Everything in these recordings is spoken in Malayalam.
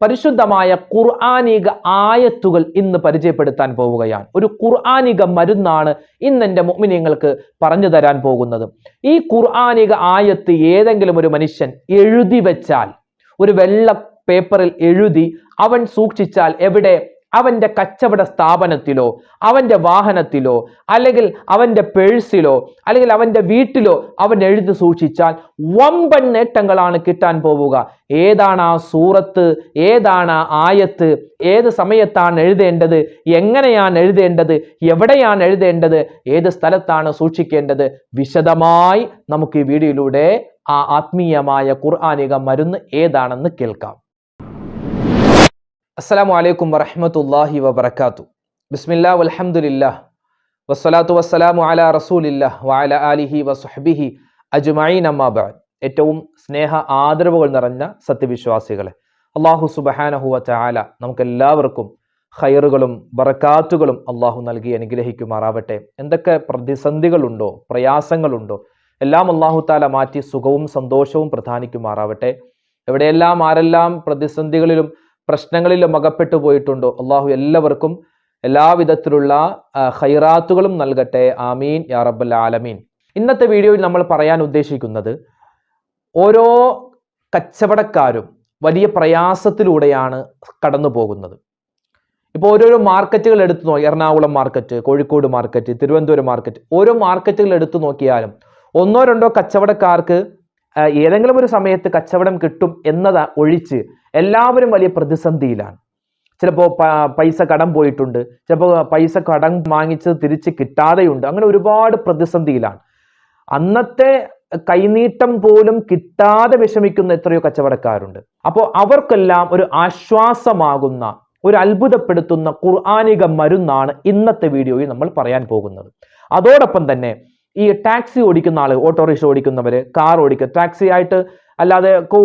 പരിശുദ്ധമായ ഖുർആാനിക ആയത്തുകൾ ഇന്ന് പരിചയപ്പെടുത്താൻ പോവുകയാണ്. ഒരു ഖുർആാനിക മരുന്നാണ് ഇന്ന് എന്റെ മുഅ്മിനീങ്ങൾക്ക് പറഞ്ഞു തരാൻ പോകുന്നത്. ഈ ഖുർആാനിക ആയത്ത് ഏതെങ്കിലും ഒരു മനുഷ്യൻ എഴുതി വെച്ചാൽ ഒരു വെള്ള പേപ്പറിൽ എഴുതി അവൻ സൂക്ഷിച്ചാൽ എവിടെ? അവന്റെ കച്ചവട സ്ഥാപനത്തിലോ അവന്റെ വാഹനത്തിലോ അല്ലെങ്കിൽ അവന്റെ പേഴ്സിലോ അല്ലെങ്കിൽ അവന്റെ വീട്ടിലോ അവൻ എഴുതി സൂക്ഷിച്ചാൽ വമ്പൻ നേട്ടങ്ങളാണ് കിട്ടാൻ പോവുക. ഏതാണ് ആ സൂറത്ത്? ഏതാണ് ആയത്ത്? ഏത് സമയത്താണ് എഴുതേണ്ടത്? എങ്ങനെയാണ് എഴുതേണ്ടത്? എവിടെയാണ് എഴുതേണ്ടത്? ഏത് സ്ഥലത്താണ് സൂക്ഷിക്കേണ്ടത്? വിശദമായി നമുക്ക് ഈ വീഡിയോയിലൂടെ ആ ആത്മീയമായ ഖുർആാനിക മരുന്ന് ഏതാണെന്ന് കേൾക്കാം. അസ്സലാമു വലൈക്കും വറഹമത്തല്ലാഹി വബറകാതു ബിസ്മില്ലാ വലഹമുല്ലാ വസ്സലാത്തു വസ്സലാമു അലാ റസൂലില്ലാ വഅല ആലിഹി വസ്ഹബിഹി അജ്മഈൻ അമ്മാ ബഅദ്. ഏറ്റവും സ്നേഹ ആദരവുകൾ നിറഞ്ഞ സത്യവിശ്വാസികളെ. അള്ളാഹു സുബഹാനഹു വതആല നമുക്ക് എല്ലാവർക്കും ഖൈറുകളും ബറക്കാത്തുകളും അള്ളാഹു നൽകി അനുഗ്രഹിക്കുമാറാവട്ടെ. എന്തൊക്കെ പ്രതിസന്ധികളുണ്ടോ പ്രയാസങ്ങളുണ്ടോ എല്ലാം അള്ളാഹു താല മാറ്റി സുഖവും സന്തോഷവും പ്രധാനിക്കുമാറാവട്ടെ. എവിടെയെല്ലാം ആരെല്ലാം പ്രതിസന്ധികളിലും പ്രശ്നങ്ങളിലും അകപ്പെട്ടു പോയിട്ടുണ്ടോ? അള്ളാഹു എല്ലാവർക്കും എല്ലാവിധത്തിലുള്ള ഹൈറാത്തുകളും നൽകട്ടെ. ആമീൻ. യാ റബ്ബൽ ആലമീൻ. ഇന്നത്തെ വീഡിയോയിൽ നമ്മൾ പറയാൻ ഉദ്ദേശിക്കുന്നത് ഓരോ കച്ചവടക്കാരും വലിയ പ്രയാസത്തിലൂടെയാണ് കടന്നു പോകുന്നത് ഇപ്പോൾ ഓരോരോ മാർക്കറ്റുകൾ എടുത്തു നോക്കി Ernakulam market Kozhikode market Thiruvananthapuram market ഓരോ മാർക്കറ്റുകൾ എടുത്തു നോക്കിയാലും ഒന്നോ രണ്ടോ കച്ചവടക്കാർക്ക് ഏതെങ്കിലും ഒരു സമയത്ത് കച്ചവടം കിട്ടും എന്നത് ഒഴിച്ച് എല്ലാവരും വലിയ പ്രതിസന്ധിയിലാണ്. ചിലപ്പോൾ പൈസ കടം പോയിട്ടുണ്ട്. ചിലപ്പോൾ പൈസ കടം വാങ്ങിച്ചത് തിരിച്ച് കിട്ടാതെയുണ്ട്. അങ്ങനെ ഒരുപാട് പ്രതിസന്ധിയിലാണ്. അന്നത്തെ കൈനീട്ടം പോലും കിട്ടാതെ വിഷമിക്കുന്ന എത്രയോ കച്ചവടക്കാരുണ്ട്. അപ്പോൾ അവർക്കെല്ലാം ഒരു ആശ്വാസമാകുന്ന ഒരു അത്ഭുതപ്പെടുത്തുന്ന ഖുർആാനിക മരുന്നാണ് ഇന്നത്തെ വീഡിയോയിൽ നമ്മൾ പറയാൻ പോകുന്നത്. അതോടൊപ്പം തന്നെ ഈ ടാക്സി ഓടിക്കുന്ന ആൾ ഓട്ടോറിക്ഷ ഓടിക്കുന്നവര് കാർ ഓടിക്കുക ടാക്സി ആയിട്ട് അല്ലാതെ ഒക്കെ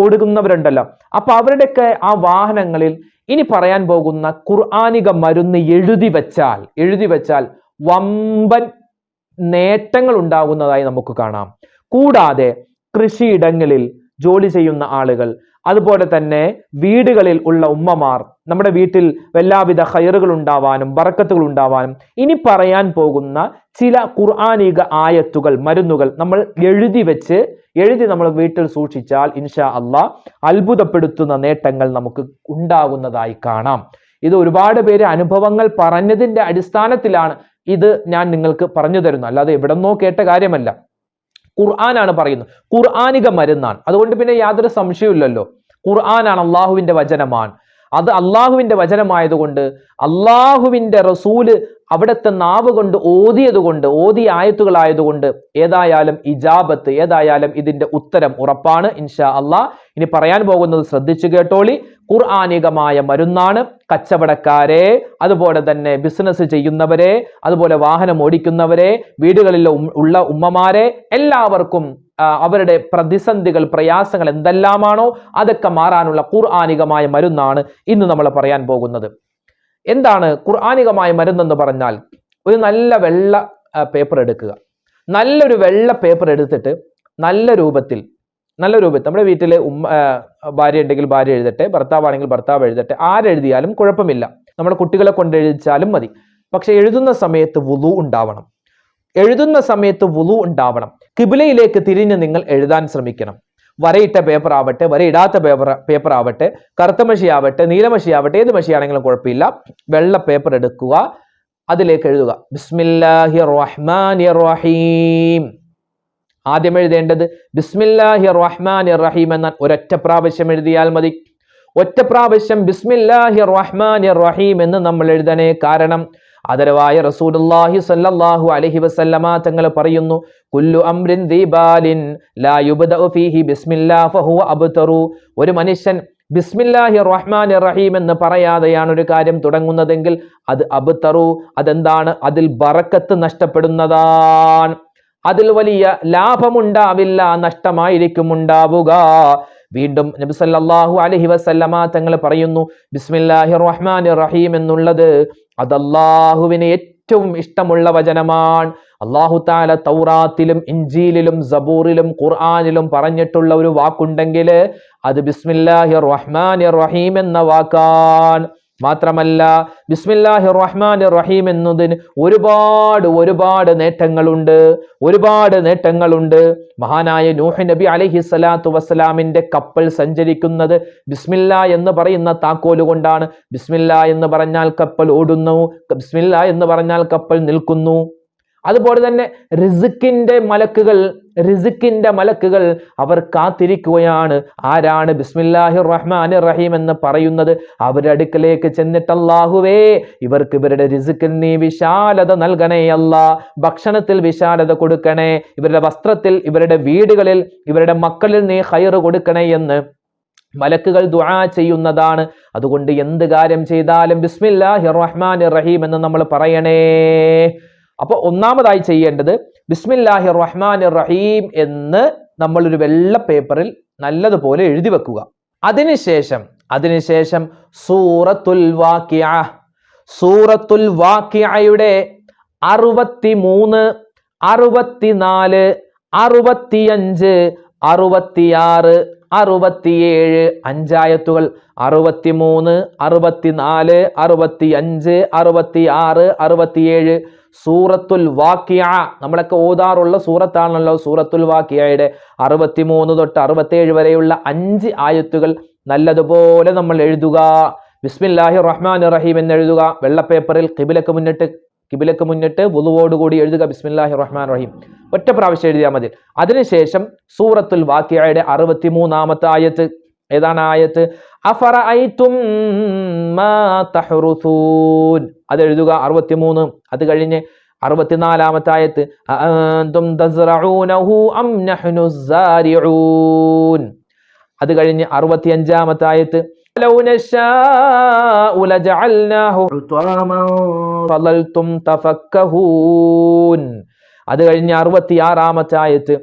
അപ്പൊ അവരുടെയൊക്കെ ആ വാഹനങ്ങളിൽ ഇനി പറയാൻ പോകുന്ന ഖുർആാനിക മരുന്ന് എഴുതി വെച്ചാൽ എഴുതി വെച്ചാൽ വമ്പൻ നേട്ടങ്ങൾ ഉണ്ടാകുന്നതായി നമുക്ക് കാണാം. കൂടാതെ കൃഷിയിടങ്ങളിൽ ജോലി ചെയ്യുന്ന ആളുകൾ അതുപോലെ തന്നെ വീടുകളിൽ ഉള്ള ഉമ്മമാർ നമ്മുടെ വീട്ടിൽ എല്ലാവിധ ഹയറുകൾ ഉണ്ടാവാനും ബറക്കത്തുകൾ ഉണ്ടാവാനും ഇനി പറയാൻ പോകുന്ന ചില ഖുർആാനിക ആയത്തുകൾ മരുന്നുകൾ നമ്മൾ എഴുതി വെച്ച് എഴുതി നമ്മൾ വീട്ടിൽ സൂക്ഷിച്ചാൽ ഇൻഷാ അള്ളാഹ് അത്ഭുതപ്പെടുത്തുന്ന നേട്ടങ്ങൾ നമുക്ക് ഉണ്ടാകുന്നതായി കാണാം. ഇത് ഒരുപാട് പേര് അനുഭവങ്ങൾ പറഞ്ഞതിന്റെ അടിസ്ഥാനത്തിലാണ് ഇത് ഞാൻ നിങ്ങൾക്ക് പറഞ്ഞു തരുന്നു അല്ലാതെ എവിടെന്നോ കേട്ട കാര്യമല്ല. ഖുർആനാണ് പറയുന്നത്. ഖുർആാനിക മരുന്നാണ്. അതുകൊണ്ട് പിന്നെ യാതൊരു സംശയമില്ലല്ലോ ഖുർആനാണ് അള്ളാഹുവിന്റെ വചനമാണ്. അത് അള്ളാഹുവിന്റെ വചനമായതുകൊണ്ട് അള്ളാഹുവിന്റെ റസൂൽ അവിടുത്തെ നാവ് കൊണ്ട് ഓതിയത് കൊണ്ട് ഓതിയ ആയത്തുകളായതുകൊണ്ട് ഏതായാലും ഇജാബത്ത് ഏതായാലും ഇതിന്റെ ഉത്തരം ഉറപ്പാണ് ഇൻഷാ അള്ളാ ഇനി പറയാൻ പോകുന്നത് ശ്രദ്ധിച്ചു കേട്ടോളി. ഖുർആാനികമായ മരുന്നാണ്. കച്ചവടക്കാരെ അതുപോലെ തന്നെ ബിസിനസ് ചെയ്യുന്നവരെ അതുപോലെ വാഹനം ഓടിക്കുന്നവരെ വീടുകളിൽ ഉള്ള ഉമ്മമാരെ എല്ലാവർക്കും അവരുടെ പ്രതിസന്ധികൾ പ്രയാസങ്ങൾ എന്തെല്ലാമാണോ അതൊക്കെ മാറാനുള്ള ഖുർആാനികമായ മരുന്നാണ് ഇന്ന് നമ്മൾ പറയാൻ പോകുന്നത്. എന്താണ് ഖുർആാനികമായ മരുന്നെന്ന് പറഞ്ഞാൽ ഒരു നല്ല വെള്ള പേപ്പർ എടുക്കുക. നല്ലൊരു വെള്ള പേപ്പർ എടുത്തിട്ട് നല്ല രൂപത്തിൽ നല്ല രൂപത്തിൽ നമ്മുടെ വീട്ടിൽ ഉമ്മ ഭാര്യ ഉണ്ടെങ്കിൽ ഭാര്യ എഴുതട്ടെ ഭർത്താവാണെങ്കിൽ ഭർത്താവ് എഴുതട്ടെ ആരെഴുതിയാലും കുഴപ്പമില്ല. നമ്മുടെ കുട്ടികളെ കൊണ്ട് എഴുതിച്ചാലും മതി. പക്ഷെ എഴുതുന്ന സമയത്ത് വുളു ഉണ്ടാവണം. എഴുതുന്ന സമയത്ത് വുളു ഉണ്ടാവണം. കിബിലയിലേക്ക് തിരിഞ്ഞ് നിങ്ങൾ എഴുതാൻ ശ്രമിക്കണം. വരയിട്ട പേപ്പർ ആവട്ടെ വരയിടാത്ത പേപ്പർ പേപ്പർ ആവട്ടെ കറുത്ത മഷി ആവട്ടെ നീലമഷി ആവട്ടെ ഏത് മഷിയാണെങ്കിലും കുഴപ്പമില്ല. വെള്ള പേപ്പർ എടുക്കുക അതിലേക്ക് എഴുതുക. റഹീം ആദ്യം എഴുതേണ്ടത് ബിസ്മില്ലാഹി റഹ്മാൻ റഹീം എന്ന ഒരൊറ്റ പ്രാവശ്യം എഴുതിയാൽ മതി. ഒറ്റ പ്രാവശ്യം ബിസ്മില്ലാഹി റഹ്മാൻ റഹീം എന്ന് നമ്മൾ എഴുതണേ കാരണം ആദരവായ റസൂലുള്ളാഹി സ്വല്ലല്ലാഹു അലൈഹി വസല്ലമ തങ്ങൾ പറയുന്നു കുല്ലു അംരിൻ ദീബാലിൻ ലാ യുബ്ദഉ ഫീഹി ബിസ്മില്ലാ ഫഹുവ അബ്തറു. ഒരു മനുഷ്യൻ ബിസ്മില്ലാഹി റഹ്മാനി റഹീം എന്ന് പറയാതെയാണ് ഒരു കാര്യം തുടങ്ങുന്നതെങ്കിൽ അത് അബ്തറു അതെന്താണ്? അതിൽ ബറക്കത്ത് നഷ്ടപ്പെടുന്നതാണ്. അതിൽ വലിയ ലാഭമുണ്ടാവില്ല നഷ്ടമായിരിക്കും ഉണ്ടാവുക. വീണ്ടും നബി സല്ലല്ലാഹു അലൈഹി വസല്ലമ തങ്ങൾ പറയുന്നു ബിസ്മില്ലാഹി റഹ്മാനി റഹീം എന്നുള്ളത് അത് അള്ളാഹുവിന് ഏറ്റവും ഇഷ്ടമുള്ള വചനമാണ്. അള്ളാഹു താല തൗറാത്തിലും ഇഞ്ചീലിലും സബൂറിലും ഖുർആാനിലും പറഞ്ഞിട്ടുള്ള ഒരു വാക്കുണ്ടെങ്കിൽ അത് ബിസ്മില്ലാഹിർ റഹ്മാൻ റഹീം എന്ന വാക്കാൻ മാത്രമല്ല ബിസ്മില്ലാഹി റഹ്മാൻ റഹീം എന്നതിന് ഒരുപാട് ഒരുപാട് നേട്ടങ്ങളുണ്ട്. ഒരുപാട് നേട്ടങ്ങളുണ്ട്. മഹാനായ നൂഹ് നബി അലഹി സ്വലാത്തു വസ്സലാമിന്റെ കപ്പൽ സഞ്ചരിക്കുന്നത് ബിസ്മില്ല എന്ന് പറയുന്ന താക്കോൽ കൊണ്ടാണ്. ബിസ്മില്ല എന്ന് പറഞ്ഞാൽ കപ്പൽ ഓടുന്നു. ബിസ്മില്ല എന്ന് പറഞ്ഞാൽ കപ്പൽ നിൽക്കുന്നു. അതുപോലെ തന്നെ റിസിക്കിന്റെ മലക്കുകൾ റിസിക്കിന്റെ മലക്കുകൾ അവർ കാത്തിരിക്കുകയാണ്. ആരാണ് ബിസ്മില്ലാഹി റഹ്മാൻ റഹീം എന്ന് പറയുന്നത്? അവരുടെ അടുക്കലേക്ക് ചെന്നിട്ട് അല്ലാഹുവേ ഇവർക്ക് ഇവരുടെ റിസിക്കിൽ നീ വിശാലത നൽകണേ അല്ല. ഭക്ഷണത്തിൽ വിശാലത കൊടുക്കണേ ഇവരുടെ വസ്ത്രത്തിൽ ഇവരുടെ വീടുകളിൽ ഇവരുടെ മക്കളിൽ നീ ഹൈറ് കൊടുക്കണേ എന്ന് മലക്കുകൾ ദുആ ചെയ്യുന്നതാണ്. അതുകൊണ്ട് എന്ത് കാര്യം ചെയ്താലും ബിസ്മില്ലാഹി റഹ്മാൻ റഹീം എന്ന് നമ്മൾ പറയണേ. അപ്പോൾ ഒന്നാമതായി ചെയ്യേണ്ടത് ബിസ്മില്ലാഹി റഹ്മാൻ റഹീം എന്ന് നമ്മൾ ഒരു വെള്ള പേപ്പറിൽ നല്ലതുപോലെ എഴുതി വെക്കുക. അതിനുശേഷം അതിനുശേഷം സൂറത്തുൽ വാക്കിയ സൂറത്തുൽ വാക്കിയയുടെ അറുപത്തി മൂന്ന് അറുപത്തിനാല് അറുപത്തിയഞ്ച് അറുപത്തിയാറ് അറുപത്തിയേഴ് അഞ്ചായത്തുകൾ അറുപത്തിമൂന്ന് അറുപത്തിനാല് അറുപത്തി അഞ്ച് അറുപത്തി ആറ് അറുപത്തിയേഴ് സൂറത്തുൽ വാക്കിയ. നമ്മളൊക്കെ ഓതാറുള്ള സൂറത്താണല്ലോ സൂറത്തുൽ വാക്കിയയുടെ അറുപത്തിമൂന്ന് തൊട്ട് അറുപത്തേഴ് വരെയുള്ള അഞ്ച് ആയത്തുകൾ നല്ലതുപോലെ നമ്മൾ എഴുതുക. ബിസ്മില്ലാഹി റഹ്മാൻ റഹീം എന്ന് എഴുതുക. വെള്ളപ്പേപ്പറിൽ കിബിലക്ക് മുന്നിട്ട് കിബിലക്ക് മുന്നിട്ട് വുളുവോടുകൂടി എഴുതുക ബിസ്മില്ലാഹി റഹ്മാൻ റഹീം. ഒറ്റ പ്രാവശ്യം എഴുതിയാൽ മതി. അതിനുശേഷം സൂറത്തുൽ വാക്കിയയുടെ അറുപത്തിമൂന്നാമത്തെ ആയത്ത് ഏതാണ് ആയത്ത് അഫറഅയ്തും മാ തഹ്റുസൂൻ അത് എഴുതുക അറുപത്തിമൂന്ന് അത് കഴിഞ്ഞ് അറുപത്തിനാലാമത്തെ ആയത്ത് അഅന്തും തസ്റഊനഹു അം നഹ്നു സാരിഊൻ അത് കഴിഞ്ഞ് അറുപത്തിയഞ്ചാമത്തെ ആയത്ത് لو نشاء لجعلناه حطاما فظلتم تفكهون അത് കഴിഞ്ഞ് അറുപത്തിയാറാമത്തെ ആയത്ത്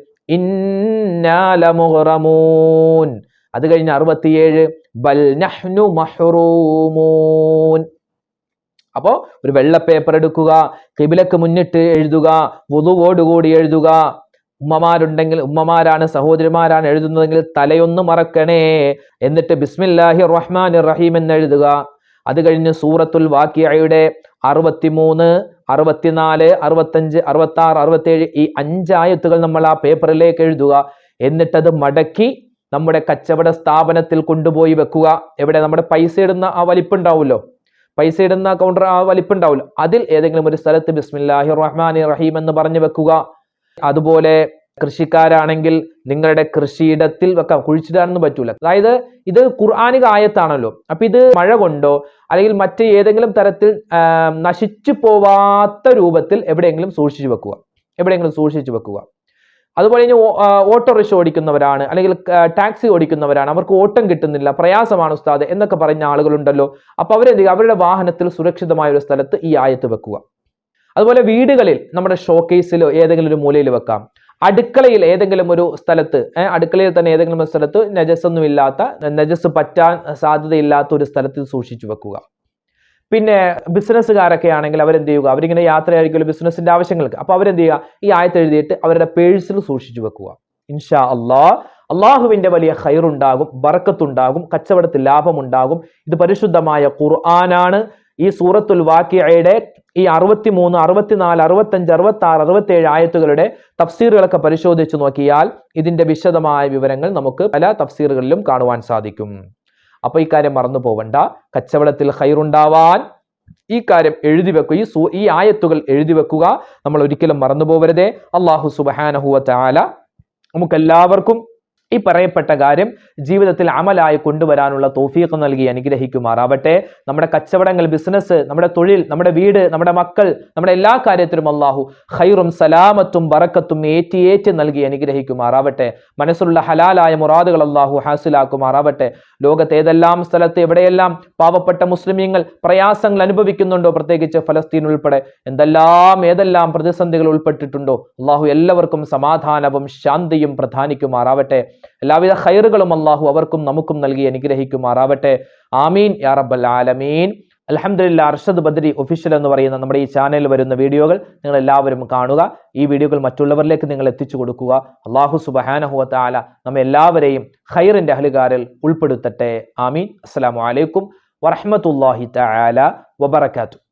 ഇന്നാലമുഹറമൂൻ അത് കഴിഞ്ഞ് അറുപത്തിയേഴ്. ബൽ നഹ്നു മഹ്റൂമൂൻ. അപ്പോ ഒരു വെള്ള പേപ്പർ എടുക്കുക കിബിലക്ക് മുന്നിട്ട് എഴുതുക വുതുവോടുകൂടി എഴുതുക. ഉമ്മമാരുണ്ടെങ്കിൽ ഉമ്മമാരാണ് സഹോദരിമാരാണ് എഴുതുന്നതെങ്കിൽ തലയൊന്ന് മറക്കണേ. എന്നിട്ട് ബിസ്മില്ലാഹി റഹ്മാൻ റഹീം എന്ന് എഴുതുക. അത് കഴിഞ്ഞ് സൂറത്തുൽ വാക്കിയയുടെ അറുപത്തിമൂന്ന് അറുപത്തിനാല് അറുപത്തഞ്ച് അറുപത്തി ആറ് അറുപത്തേഴ് ഈ അഞ്ചായത്തുകൾ നമ്മൾ ആ പേപ്പറിലേക്ക് എഴുതുക. എന്നിട്ടത് മടക്കി നമ്മുടെ കച്ചവട സ്ഥാപനത്തിൽ കൊണ്ടുപോയി വെക്കുക. എവിടെ നമ്മുടെ പൈസ ഇടുന്ന ആ വലിപ്പുണ്ടാവുമല്ലോ. പൈസ ഇടുന്ന കൗണ്ടർ ആ വലിപ്പുണ്ടാവില്ല അതിൽ ഏതെങ്കിലും ഒരു സ്ഥലത്ത് ബിസ്മില്ലാഹി റഹ്മാൻ റഹീം എന്ന് പറഞ്ഞു വെക്കുക. അതുപോലെ കൃഷിക്കാരാണെങ്കിൽ നിങ്ങളുടെ കൃഷിയിടത്തിൽ വെക്കാം. കുഴിച്ചിടാനൊന്നും പറ്റൂല. അതായത് ഇത് ഖുർആാനിക ആയത്താണല്ലോ. അപ്പൊ ഇത് മഴ കൊണ്ടോ അല്ലെങ്കിൽ മറ്റ് ഏതെങ്കിലും തരത്തിൽ നശിച്ചു പോവാത്ത രൂപത്തിൽ എവിടെയെങ്കിലും സൂക്ഷിച്ചു വെക്കുക. എവിടെയെങ്കിലും സൂക്ഷിച്ചു വെക്കുക. അതുപോലെ ഇനി ഓട്ടോറിക്ഷ ഓടിക്കുന്നവരാണ് അല്ലെങ്കിൽ ടാക്സി ഓടിക്കുന്നവരാണ് അവർക്ക് ഓട്ടം കിട്ടുന്നില്ല പ്രയാസമാണ് ഉസ്താദ് എന്നൊക്കെ പറഞ്ഞ ആളുകളുണ്ടല്ലോ. അപ്പൊ അവരെന്ത് അവരുടെ വാഹനത്തിൽ സുരക്ഷിതമായ ഒരു സ്ഥലത്ത് ഈ ആയത്ത് വെക്കുക. അതുപോലെ വീടുകളിൽ നമ്മുടെ ഷോക്കേസിലോ ഏതെങ്കിലും ഒരു മൂലയിൽ വെക്കാം. അടുക്കളയിൽ ഏതെങ്കിലും ഒരു സ്ഥലത്ത് അടുക്കളയിൽ തന്നെ ഏതെങ്കിലും ഒരു സ്ഥലത്ത് നജസ് ഒന്നും ഇല്ലാത്ത നജസ് പറ്റാൻ സാധ്യതയില്ലാത്ത ഒരു സ്ഥലത്ത് സൂക്ഷിച്ചു വെക്കുക. പിന്നെ ബിസിനസ്സുകാരൊക്കെ ആണെങ്കിൽ അവരെന്ത് ചെയ്യുക? അവരിങ്ങനെ യാത്രയായിരിക്കുമല്ലോ ബിസിനസ്സിന്റെ ആവശ്യങ്ങൾക്ക്. അപ്പൊ അവരെന്ത് ചെയ്യുക? ഈ ആയത്ത് എഴുതിയിട്ട് അവരുടെ പേഴ്സിൽ സൂക്ഷിച്ചു വെക്കുക. ഇൻഷാ അള്ളാ അള്ളാഹുവിന്റെ വലിയ ഹൈറുണ്ടാകും ബറക്കത്തുണ്ടാകും കച്ചവടത്തിൽ ലാഭമുണ്ടാകും. ഇത് പരിശുദ്ധമായ ഖുർആനാണ്. ഈ സൂറത്തുൽ വാക്കിയയുടെ ഈ അറുപത്തിമൂന്ന് അറുപത്തിനാല് അറുപത്തഞ്ച് അറുപത്തി ആറ് അറുപത്തേഴ് ആയത്തുകളുടെ തഫ്സീറുകളൊക്കെ പരിശോധിച്ചു നോക്കിയാൽ ഇതിന്റെ വിശദമായ വിവരങ്ങൾ നമുക്ക് പല തഫ്സീറുകളിലും കാണുവാൻ സാധിക്കും. അപ്പൊ ഈ കാര്യം മറന്നു പോവണ്ട. കച്ചവടത്തിൽ ഹൈറുണ്ടാവാൻ ഈ കാര്യം എഴുതി വെക്കുക ഈ സൂ ഈ ആയത്തുകൾ എഴുതി വെക്കുക. നമ്മൾ ഒരിക്കലും മറന്നു പോവരുതേ. അള്ളാഹു സുബഹാനഹുവ താല നമുക്കെല്ലാവർക്കും ഈ പറയപ്പെട്ട കാര്യം ജീവിതത്തിൽ അമലായി കൊണ്ടുവരാനുള്ള തോഫീക്ക് നൽകി അനുഗ്രഹിക്കുമാറാവട്ടെ. നമ്മുടെ കച്ചവടങ്ങൾ ബിസിനസ് നമ്മുടെ തൊഴിൽ നമ്മുടെ വീട് നമ്മുടെ മക്കൾ നമ്മുടെ എല്ലാ കാര്യത്തിലും അള്ളാഹു ഹൈറും സലാമത്തും ബറക്കത്തും ഏറ്റി ഏറ്റി നൽകി അനുഗ്രഹിക്കുമാറാവട്ടെ. മനസ്സിലുള്ള ഹലാലായ മുറാദുകൾ അള്ളാഹു ഹാസിലാക്കുമാറാവട്ടെ. ലോകത്ത് ഏതെല്ലാം സ്ഥലത്ത് എവിടെയെല്ലാം പാവപ്പെട്ട മുസ്ലിമീങ്ങൾ പ്രയാസങ്ങൾ അനുഭവിക്കുന്നുണ്ടോ പ്രത്യേകിച്ച് ഫലസ്തീൻ ഉൾപ്പെടെ? എന്തെല്ലാം ഏതെല്ലാം പ്രതിസന്ധികൾ ഉൾപ്പെട്ടിട്ടുണ്ടോ? അള്ളാഹു എല്ലാവർക്കും സമാധാനവും ശാന്തിയും പ്രധാനിക്കുമാറാവട്ടെ. എല്ലാവിധ ഹൈറുകളും അള്ളാഹു അവർക്കും നമുക്കും നൽകി അനുഗ്രഹിക്കുമാറാവട്ടെ. ആമീൻ. യാ റബ്ബൽ ആലമീൻ. അലഹമില്ല അർഷദ് ബദ്രി ഒഫീഷ്യൽ എന്ന് പറയുന്ന നമ്മുടെ ഈ ചാനലിൽ വരുന്ന വീഡിയോകൾ നിങ്ങൾ എല്ലാവരും കാണുക. ഈ വീഡിയോകൾ മറ്റുള്ളവരിലേക്ക് നിങ്ങൾ എത്തിച്ചു കൊടുക്കുക. അള്ളാഹു സുബഹാനഹുവത്ത ആല നമ്മെ എല്ലാവരെയും ഖൈറിന്റെ അഹലുകാരിൽ ഉൾപ്പെടുത്തട്ടെ. ആമീൻ. അസ്സലാമു അലൈക്കും വറഹ്മത്തുള്ളാഹി തആല വബറകാതുഹു.